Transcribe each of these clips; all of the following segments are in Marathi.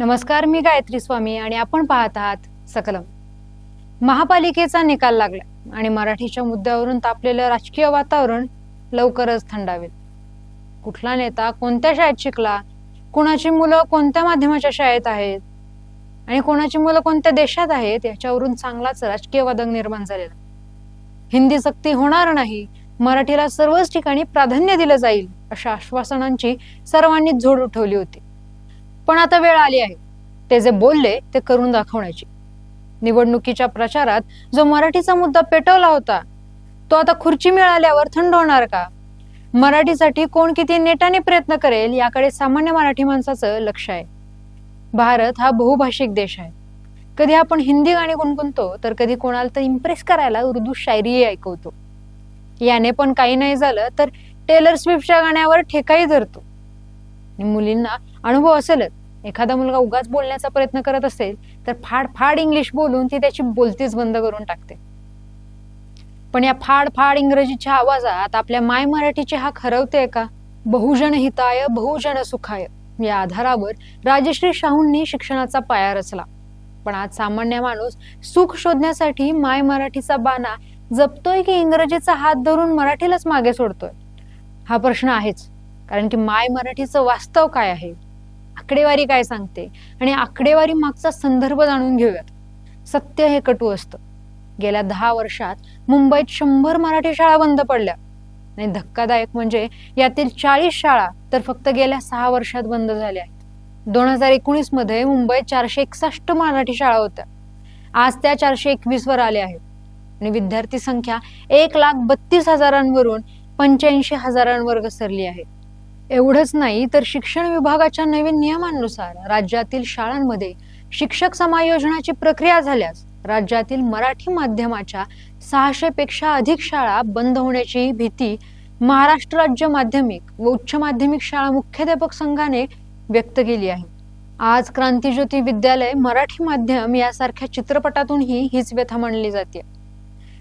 नमस्कार मी गायत्री स्वामी आणि आपण पाहत आहात सकलम. महापालिकेचा निकाल लागला आणि मराठीच्या मुद्द्यावरून तापलेलं राजकीय वातावरण लवकरच थंडावेल. कुठला नेता कोणत्या शाळेत शिकला कोणाची मुलं कोणत्या माध्यमाच्या शाळेत आहेत आणि कोणाची मुलं कोणत्या देशात आहेत याच्यावरून चांगलाच राजकीय वादक निर्माण झालेला. हिंदी सक्ती होणार नाही मराठीला सर्वच ठिकाणी प्राधान्य दिलं जाईल अशा आश्वासनांची सर्वांनीच झोड उठवली होती. पण आता वेळ आली आहे. ते जे बोलले ते करून दाखवण्याची. निवडणुकीच्या प्रचारात जो मराठीचा मुद्दा पेटवला होता तो आता खुर्ची मिळाल्यावर थंड होणार का? मराठीसाठी कोण किती नेटाने प्रयत्न करेल याकडे सामान्य मराठी माणसाचं लक्ष आहे. भारत हा बहुभाषिक देश आहे. कधी आपण हिंदी गाणी गुणगुणतो तर कधी कोणाला तर इम्प्रेस करायला उर्दू शायरी ऐकवतो. याने पण काही नाही झालं तर टेलर स्विफ्टच्या गाण्यावर ठेकाही धरतो. मुलींना अनुभव असेलच. एखादा मुलगा उगाच बोलण्याचा प्रयत्न करत असेल तर फाड फाड इंग्लिश बोलून ती त्याची बोलतीच बंद करून टाकते. पण या फाड फाड इंग्रजीच्या आवाजात आपल्या माय मराठीची हाक हरवते का? बहुजन हिताय बहुजन सुखाय. या आधारावर राजश्री शाहूंनी शिक्षणाचा पाया रचला. पण आज सामान्य माणूस सुख शोधण्यासाठी माय मराठीचा बाना जपतोय की इंग्रजीचा हात धरून मराठीलाच मागे सोडतोय? हा प्रश्न आहेच. कारण की माय मराठीचं वास्तव काय आहे? आकडेवारी काय सांगते? आणि आकडेवारी मागचा संदर्भ जाणून घेऊयात. सत्य हे कटू असतं. गेल्या दहा वर्षात मुंबईत शंभर मराठी शाळा बंद पडल्या. आणि धक्कादायक म्हणजे यातील चाळीस शाळा तर फक्त गेल्या सहा वर्षात बंद झाल्या आहेत. दोन हजार एकोणीसमध्ये मुंबईत चारशे एकसष्ट मराठी शाळा होत्या. आज त्या चारशे एकवीस वर आल्या आहेत. आणि विद्यार्थी संख्या एक लाख बत्तीस हजारांवरून पंच्याऐंशी हजारांवर घसरली आहे. एवढंच नाही तर शिक्षण विभागाच्या नवीन नियमांनुसार राज्यातील शाळांमध्ये शिक्षक समायोजनाची प्रक्रिया झाल्यास राज्यातील मराठी माध्यमाच्या सहाशे पेक्षा अधिक शाळा बंद होण्याची भीती महाराष्ट्र राज्य माध्यमिक व उच्च माध्यमिक शाळा मुख्याध्यापक संघाने व्यक्त केली आहे. आज क्रांतीज्योती विद्यालय मराठी माध्यम यासारख्या चित्रपटातूनही हीच व्यथा मांडली जाते.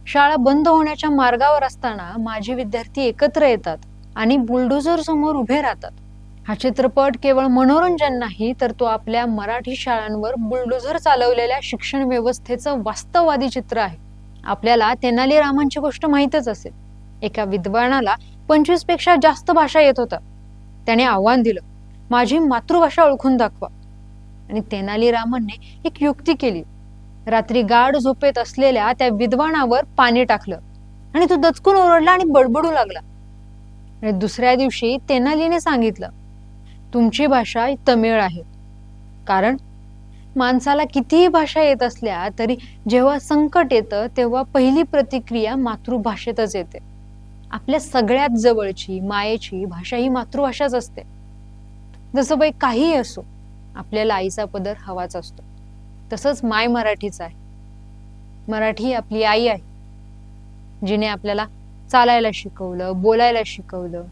शाळा बंद होण्याच्या मार्गावर असताना माझे विद्यार्थी एकत्र येतात. आणि बुलडोझर समोर उभे राहतात. हा चित्रपट केवळ मनोरंजन नाही तर तो आपल्या मराठी शाळांवर बुलडोझर चालवलेल्या शिक्षण व्यवस्थेचं वास्तववादी चित्र आहे. आपल्याला तेनाली रामांची गोष्ट माहीतच असेल. एका विद्वानाला पंचवीसपेक्षा जास्त भाषा येत होता त्याने आव्हान दिलं माझी मातृभाषा ओळखून दाखवा. आणि तेनाली रामांनी एक युक्ती केली. रात्री गाढ झोपेत असलेल्या त्या विद्वानावर पाणी टाकलं आणि तो दचकून ओरडला आणि बडबडू लागला. आणि दुसऱ्या दिवशी तेनालीने सांगितलं तुमची भाषा तमिळ आहे. कारण माणसाला कितीही भाषा येत असल्या तरी जेव्हा संकट येतं तेव्हा पहिली प्रतिक्रिया मातृभाषेतच येते. आपल्या सगळ्यात जवळची मायेची भाषा ही मातृभाषाच असते. जसं बाई काहीही असो आपल्याला आईचा पदर हवाच असतो. तसंच माय मराठीच आहे. मराठी ही आपली आई आहे जिने आपल्याला चालायला शिकवलं बोलायला शिकवलं.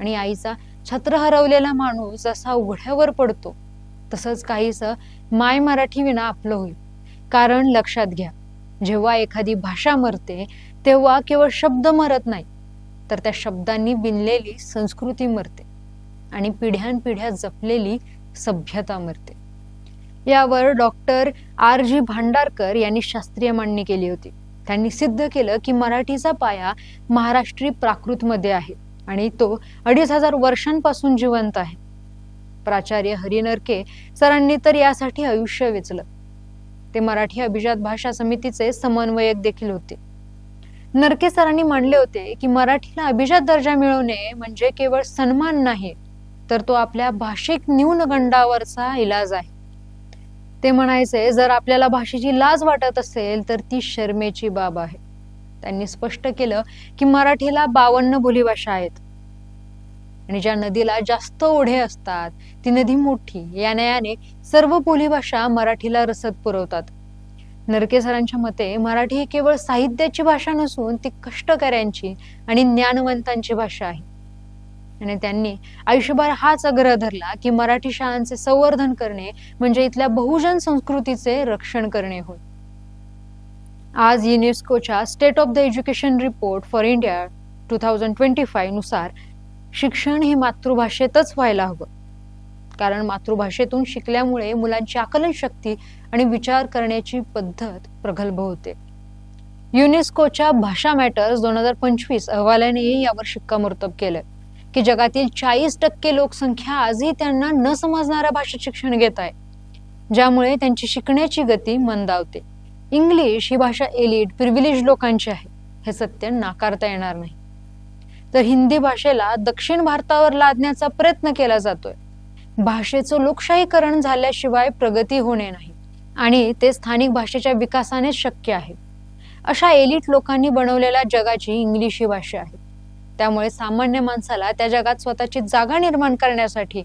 आणि आईचा छत्र हरवलेला माणूस जसा उघड्यावर पडतो तसंच काहीस माय मराठी विना आपलं होईल. कारण लक्षात घ्या जेव्हा एखादी भाषा मरते तेव्हा केवळ शब्द मरत नाही तर त्या शब्दांनी विणलेली संस्कृती मरते आणि पिढ्यानपिढ्या जपलेली सभ्यता मरते. यावर डॉक्टर आर जी भांडारकर यांनी शास्त्रीय मांडणी केली होती. त्यांनी सिद्ध केलं की मराठीचा पाया महाराष्ट्री प्राकृतमध्ये आहे आणि तो अडीच हजार वर्षांपासून जिवंत आहे. प्राचार्य हरिनरके सरांनी तर यासाठी आयुष्य वेचलं. ते मराठी अभिजात भाषा समितीचे समन्वयक देखील होते. नरके सरांनी मांडले होते की मराठीला अभिजात दर्जा मिळवणे म्हणजे केवळ सन्मान नाही तर तो आपल्या भाषिक न्यूनगंडावरचा इलाज आहे. ते म्हणायचे जर आपल्याला भाषेची लाज वाटत असेल तर ती शर्मेची बाब आहे. त्यांनी स्पष्ट केलं की मराठीला बावन्न बोलीभाषा आहेत. आणि ज्या नदीला जास्त ओढे असतात ती नदी मोठी या न्यायाने सर्व बोलीभाषा मराठीला रसद पुरवतात. नरकेसरांच्या मते मराठी ही केवळ साहित्याची भाषा नसून ती कष्टकऱ्यांची आणि ज्ञानवंतांची भाषा आहे. आणि त्यांनी आयुष्यभर हाच आग्रह धरला की मराठी शाळांचे संवर्धन करणे म्हणजे इथल्या बहुजन संस्कृतीचे रक्षण करणे होय. आज युनेस्कोच्या state of the education report for India two thousand twenty फाईव्हनुसार शिक्षण हे मातृभाषेतच व्हायला हवं. कारण मातृभाषेतून शिकल्यामुळे मुलांची आकलन शक्ती आणि विचार करण्याची पद्धत प्रगल्भ होते. युनेस्कोच्या भाषा मॅटर्स दोन हजार पंचवीस अहवालाने यावर शिक्कामोर्तब केलं की जगातील चाळीस टक्के लोकसंख्या आजही त्यांना न समजणाऱ्या भाषेत शिक्षण घेत आहे ज्यामुळे त्यांची शिकण्याची गती मंदावते. इंग्लिश ही भाषा एलिट प्रिव्हिलेज लोकांची आहे हे सत्य नाकारता येणार नाही. तर हिंदी भाषेला दक्षिण भारतावर लादण्याचा प्रयत्न केला जातोय. भाषेचं लोकशाहीकरण झाल्याशिवाय प्रगती होणे नाही आणि ते स्थानिक भाषेच्या विकासानेच शक्य आहे. अशा एलिट लोकांनी बनवलेल्या जगाची इंग्लिश ही भाषा आहे. त्यामुळे सामान्य माणसाला त्या जगात स्वतःची जागा निर्माण करण्यासाठी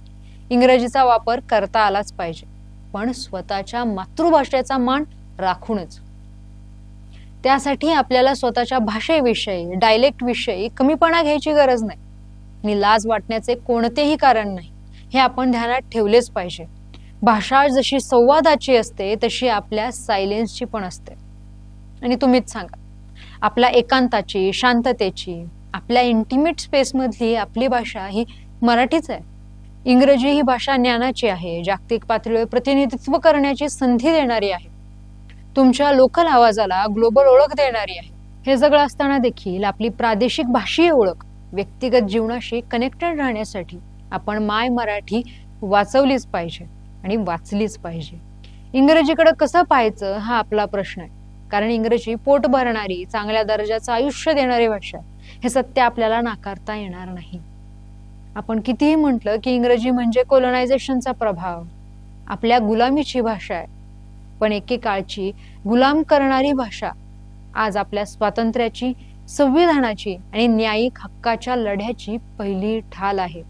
इंग्रजीचा वापर करता आलाच पाहिजे. पण स्वतःच्या मातृभाषेचा मान राखूनच. त्यासाठी आपल्याला स्वतःच्या भाषेविषयी डायलेक्ट विषयी कमीपणा घ्यायची गरज नाही. आणि लाज वाटण्याचे कोणतेही कारण नाही. हे आपण ध्यानात ठेवलेच पाहिजे. भाषा जशी संवादाची असते तशी आपल्या सायलेन्सची पण असते. आणि तुम्हीच सांगा. आपल्या एकांताची शांततेची आपल्या इंटिमेट स्पेसमधली आपली भाषा ही मराठीच आहे. इंग्रजी ही भाषा ज्ञानाची आहे जागतिक पातळीवर प्रतिनिधित्व करण्याची संधी देणारी आहे. तुमच्या लोकल आवाजाला ग्लोबल ओळख देणारी आहे. हे सगळं असताना देखील आपली प्रादेशिक भाषीय ओळख व्यक्तिगत जीवनाशी कनेक्टेड राहण्यासाठी आपण माय मराठी वाचवलीच पाहिजे आणि वाचलीच पाहिजे. इंग्रजीकडे कसं पाहायचं हा आपला प्रश्न आहे. कारण इंग्रजी पोट भरणारी चांगल्या दर्जाचं आयुष्य देणारी भाषा आहे. हे सत्य आपल्याला नाकारता येणार नाही. आपण कितीही म्हटलं की इंग्रजी म्हणजे कोलोनायझेशनचा प्रभाव. आपल्या गुलामीची भाषा आहे. पण एकेकाळची गुलाम करणारी भाषा आज आपल्या स्वातंत्र्याची संविधानाची आणि न्यायिक हक्काच्या लढ्याची पहिली ठाल आहे.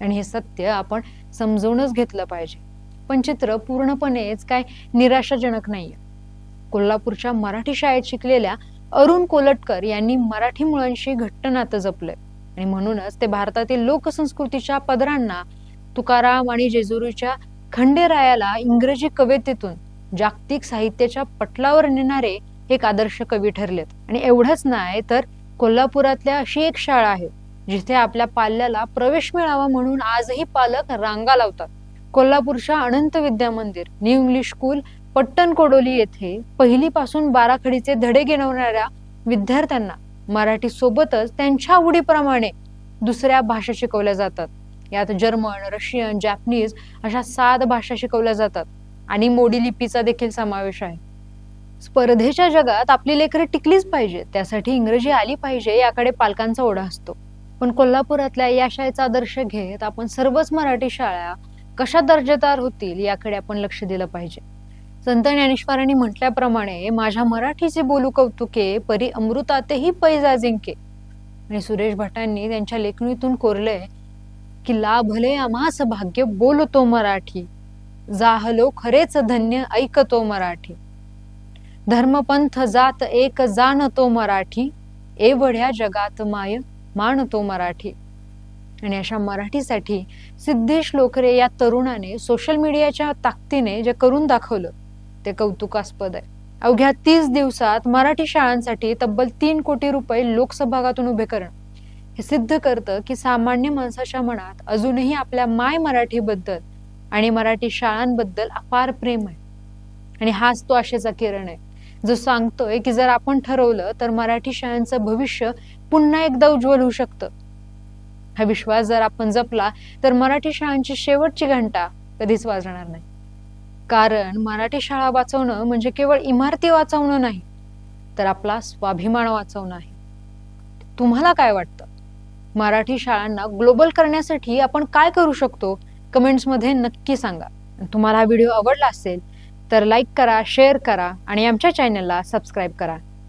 आणि हे सत्य आपण समजूनच घेतलं पाहिजे. पण चित्र पूर्णपणेच काय निराशाजनक नाहीये. कोल्हापूरच्या मराठी शाळेत शिकलेल्या अरुण कोलटकर यांनी मराठी मुळांशी घट्ट नातं जपलंय. आणि म्हणूनच ते भारतातील लोकसंस्कृतीच्या पदरांना तुकाराम आणि जेजुरीच्या खंडेरायाला इंग्रजी कवितेतून जागतिक साहित्याच्या पटलावर नेणारे एक आदर्श कवी ठरलेत. आणि एवढंच नाही तर कोल्हापुरातल्या अशी एक शाळा आहे जिथे आपल्या पाल्याला प्रवेश मिळावा म्हणून आजही पालक रांगा लावतात. कोल्हापूरच्या Anant Vidya Mandir new English school Pattan Kodoli येथे पहिलीपासून बाराखडीचे धडे घेणवणाऱ्या विद्यार्थ्यांना मराठी सोबतच त्यांच्या आवडीप्रमाणे दुसऱ्या भाषा शिकवल्या जातात. यात जर्मन रशियन जॅपनीज अशा सात भाषा शिकवल्या जातात आणि मोडी लिपीचा देखील समावेश आहे. स्पर्धेच्या जगात आपली लेकरं टिकलीच पाहिजे त्यासाठी इंग्रजी आली पाहिजे याकडे पालकांचा ओढा असतो. पण कोल्हापुरातल्या या शाळेचा आदर्श घेत आपण सर्वच मराठी शाळा कशा दर्जेदार होतील याकडे आपण लक्ष दिलं पाहिजे. संत ज्ञानेश्वरांनी म्हटल्याप्रमाणे माझ्या मराठीचे बोलू कौतुके परी अमृतातही पैजा जिंके. आणि सुरेश भटांनी त्यांच्या लेखणीतून कोरलंय की लाभले आम्हास भाग्य बोलतो मराठी जाहलो खरेच धन्य ऐकतो मराठी. धर्मपंथ जात एक जाणतो मराठी एवढ्या जगात माय मानतो मराठी. आणि अशा मराठीसाठी सिद्धेश लोकरे या तरुणाने सोशल मीडियाच्या ताकदीने जे करून दाखवलं ते कौतुकास्पद आहे. अवघ्या तीस दिवसात मराठी शाळांसाठी तब्बल तीन कोटी रुपये लोकसभागातून उभे करणं. हे सिद्ध करतं की सामान्य माणसाच्या मनात अजूनही आपल्या माय मराठीबद्दल आणि मराठी शाळांबद्दल अपार प्रेम आहे. आणि हाच तो आशेचा किरण आहे. जो सांगतोय की जर आपण ठरवलं तर मराठी शाळांचं भविष्य पुन्हा एकदा उज्ज्वल होऊ शकतं. हा विश्वास जर आपण जपला तर मराठी शाळांची शेवटची घंटा कधीच वाजणार नाही. कारण मराठी शाळा वाचवणं म्हणजे केवळ इमारती वाचवणं नाही तर आपला स्वाभिमान वाचवणं आहे. तुम्हाला काय वाटतं? मराठी शाळांना ग्लोबल करण्यासाठी आपण काय करू शकतो? कमेंट्समध्ये नक्की सांगा. तुम्हाला हा व्हिडिओ आवडला असेल तर लाईक करा शेअर करा आणि आमच्या चॅनलला सबस्क्राईब करा.